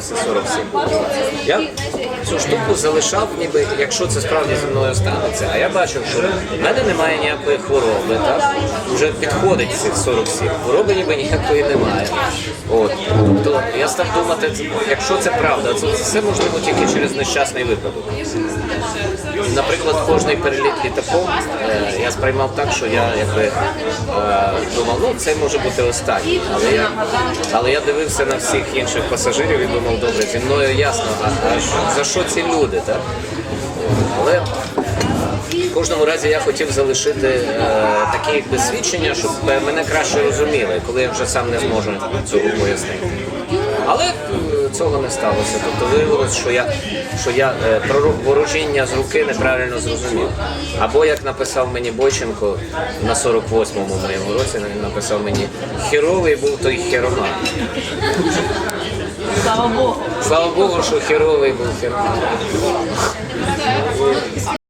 сталося 47. Я цю штуку залишав, ніби якщо це справді зі мною станеться, а я бачив, що в мене немає ніякої хвороби, так? Вже підходить цих 47. Хвороби ніби ніякої немає. От. Тобто я став думати, якщо це правда, це все можливо тільки через нещасний випадок. Наприклад, кожний переліт літаком е, я сприймав так, що я якби е, думав, ну це може бути останній. Але я, але я дивився на всіх інших пасажирів і думав, добре, зі мною ясно, а, а за що ці люди, так? Але в кожному разі я хотів залишити е, такі якби свідчення, щоб е, мене краще розуміли, коли я вже сам не зможу цього пояснити. Але е, цього не сталося. Тобто виявилось, що я, що я е, про ворожіння з руки неправильно зрозумів. Або як написав мені Бойченко на 48-му моєму році, він написав мені херовий був той хероман. Слава Богу. Слава Богу, що херовий був хероман.